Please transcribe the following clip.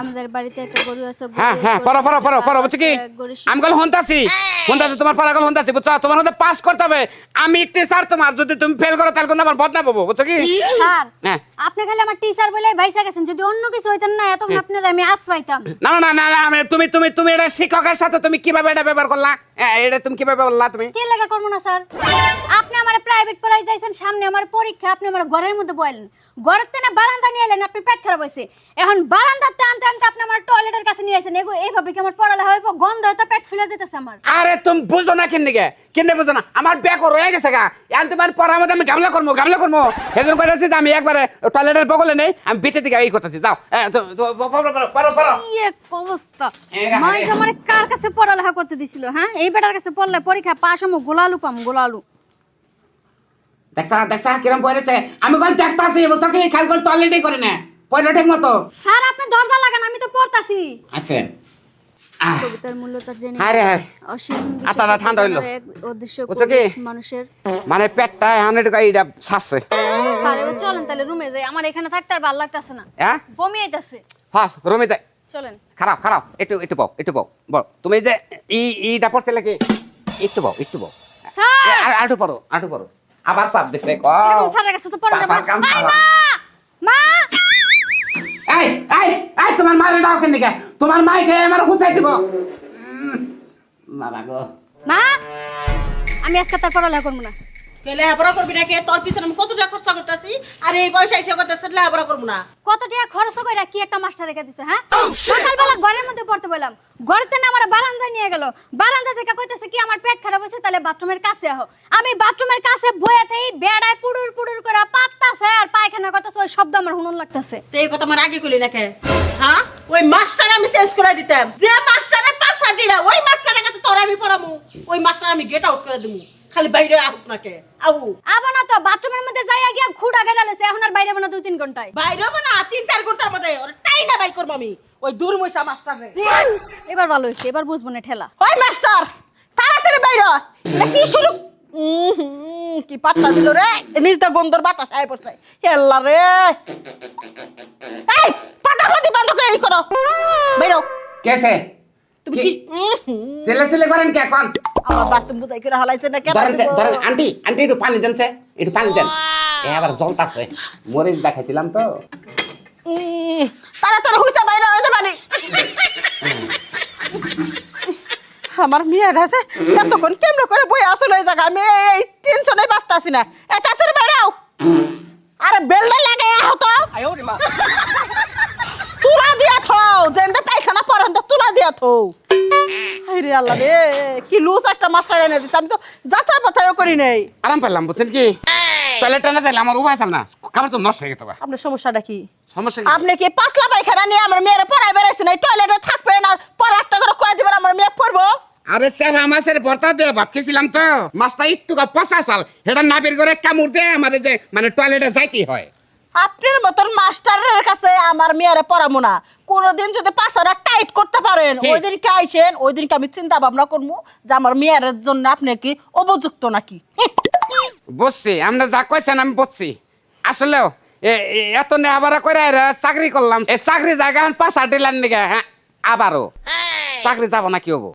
আমাদের বাড়িতে একটা গরু আছে হ্যাঁ হ্যাঁ পড়ো পড়ো পড়ো পড়ো আছে, কি আমি হন্তাছি? তোমার হন্তাছি বুঝছ? তোমার মধ্যে পাস করতে হবে। আমি টিচার তোমার যদি তুমি ফেল করো তাহলে কিন্তু আমার বদনাম পাবো বুঝছ কি? স্যার হ্যাঁ। আপনি খালি আমার টিচার বলে ভাইসা গেছেন যদি অন্য কিছু হইতেন না এত আপনার আমি আশ্রয়তাম। না না না না আমি তুমি তুমি তুমি এটা শিক্ষকের সাথে তুমি কীভাবে এটা ব্যবহার করলা? এটা তুমি কীভাবে বললা তুমি? কে লাগা করব না স্যার? আপনি আমার প্রাইভেট পড়াই দিয়েছেন সামনে আমার পরীক্ষা আপনি আমার ঘরের মধ্যে বলেন ঘরের থেকে বারান্দা নিয়ে এলেন আপনি পেট খারাপ হয়েছে এখন বারান্দাতে আনতে আনতে আপনি আমার টয়লেটের কাছে নিয়ে আসেন এগো এইভাবে কি আমার পড়ালেখা হইব? গন্ধ হয়তো পেট ফুলে যেতেছে আমার। আরে তুমি বুঝো না কিন দিকে কিনে বুঝো না? আমার ব্যাগ রয়ে গেছে গা। এখন তোমার পড়ার মধ্যে আমি গামলা করব গামলা করব সেদিন করেছি যে আমি একবারে টয়লেটের বগলে নেই আমি ভিতর দিকে এই করতেছি যাও। অবস্থা। মাই আমার কার কাছে পড়ালেখা করতে দিছিল হ্যাঁ? এই বেটার কাছে পড়লে পরীক্ষা পাশ হমু গোলালু পাম গোলালু। দেখছা দেখছা কিরম পড়েছে? আমি কোন দেখতাছি টয়লেটই করে না পয়লা ঠিক মতো? স্যার আপনি দরজা লাগান আমি তো পড়তাছি। আহ, কবিতার মূল্য জেনে হায় রে অসীম আত্মাটা ঠান্ডা হইল। উদ্দেশ্য বুঝছ কি? কবি মানুষের মানে পেটটা এখন একটু এইটা ছাড়ছে। চলেন তাহলে রুমে যাই। আমার এখানে থাকতে আর ভালো লাগতেছে না। হ্যাঁ? বমি আইতাছে। হাস রুমে যাই। চলেন। খারাপ খারাপ। একটু একটু বউ একটু বউ বল। তুমি যে ই ইটা পড়ছে লাগে একটু বউ একটু আর আটু পড়ো আটু পড়ো। আবার চাপ দিছে ক। স্যারের কাছে তো পড়ে যাব পাশার কাম আই খারাপ। মা! মা! এই এই এই তোমার মারে দাও কেন দিকে তোমার মাইকে আমার হুঁচাই দিব। বাবা গো। মা আমি আজকে তার পড়ালেখা করব না। কেলে হাবরা করবি না কে তোর পিছনে আমি কত আর এই বয়সে এসে করতেছে লেহাপড়া করব না। কত টাকা খরচ করে কি একটা মাস্টার রেখে দিছে হ্যাঁ? সকালবেলা ঘরের মধ্যে পড়তে বললাম। ঘরেতে না আমার বারান্দায় নিয়ে গেল। বারান্দা থেকে কইতেছে কি আমার পেট খারাপ হয়েছে তাহলে বাথরুমের কাছে আহ। আমি বাথরুমের কাছে বয়াতেই বেড়ায় পুড়ুর পুড়ুর করে পাততাছে আর পায়খানা করতেছে ওই শব্দ আমার হুনুন লাগতেছে। তো এই কথা আমার আগে কইলি না কে হ্যাঁ? ওই মাস্টার আমি চেঞ্জ করে দিতাম। যে মাস্টারের পাশাটিরা ওই মাস্টারের কাছে তোর আমি পড়ামু। ওই মাস্টার আমি গেট আউট করে দিমু। খালি বাইরে আউট না কে আউ। আবার না বাথরুমের মধ্যে যাইয়া গিয়া খুঁড়া গেড়া লইছে এখন আর বাইরে না দুই তিন ঘন্টায়। বাইরে হব না তিন চার ঘণ্টার মধ্যে। ওর টাই না বাই করব আমি? ওই দূরমৈশা মাস্টার রে। এবার ভালো হয়েছে এবার বুঝব না ঠেলা। ওই মাস্টার তাড়াতাড়ি বাইরে। এটা কি শুরু কি পাত্তা দিল রে? নিজ দা গন্ধর বাতাস আয় পড়ছে। হেল্লা রে। এই পাটাপাটি বন্ধ করে এই করো। বাইরো কেসে তুমি কি? উম হুম, ছেলে ছেলে করেন কে? কোন। আমার বাথরুম বুঝাই করে হালাইছে না কেন ধরেন সে- ধরেন আন্টি আন্টি একটু পানি দেন সে একটু পানি দেন। এ আবার জলতাছে মরিচ দেখাইছিলাম তো। উম, তাড়াতাড়ি হইছে বাইরে হইতে পারি আমার মেয়ের হাতে এতক্ষণ কেমন করে বই আসলে আমি এই টেনশনে বাঁচতেছি না। এ তাড়াতাড়ি বাইরে আও। দিয়া আরে আল্লাহ রে কি লুজ একটা মাস্টার এনে দিছে। আমি তো যাচা বাছাইও করি নাই। আরাম পেলাম বুঝছেন কি? আমার উপায় না। খাবার তো নষ্ট হয়ে গেছে আপনার সমস্যাটা কি? সমস্যা আপনি কি পাতলা পায়খানা নিয়ে আমার মেয়ের পড়াই বেড়াইছেন? এই টয়লেটে থাকবেন আর পরে একটা করে কয়ে দিবেন আমার মেয়ে পড়ব? আরে সেবা মাছের ভর্তা দিয়ে ভাত খেয়েছিলাম তো। মাছটা একটু পচা চাল। সেটা না বের করে কামড় দিয়ে আমার এই যে মানে টয়লেটে যাইতেই হয়। আপনার মতন মাস্টারের কাছে আমার মেয়েরে পড়াবো না। কোনোদিন যদি পাশারা টাইট করতে পারেন ওই দিনকে আইসেন ওই দিনকে আমি চিন্তা ভাবনা করব যে আমার মেয়ের জন্য আপনি কি উপযুক্ত নাকি? বসছি বুঝছি আমরা যা কইছেন আমি বসছি। আসলেও এত নেহাবারা করে চাকরি করলাম। এই চাকরি জায়গা পাঁচ হাট দিলেন নাকি? হ্যাঁ আবারও। চাকরি যাব নাকি হব?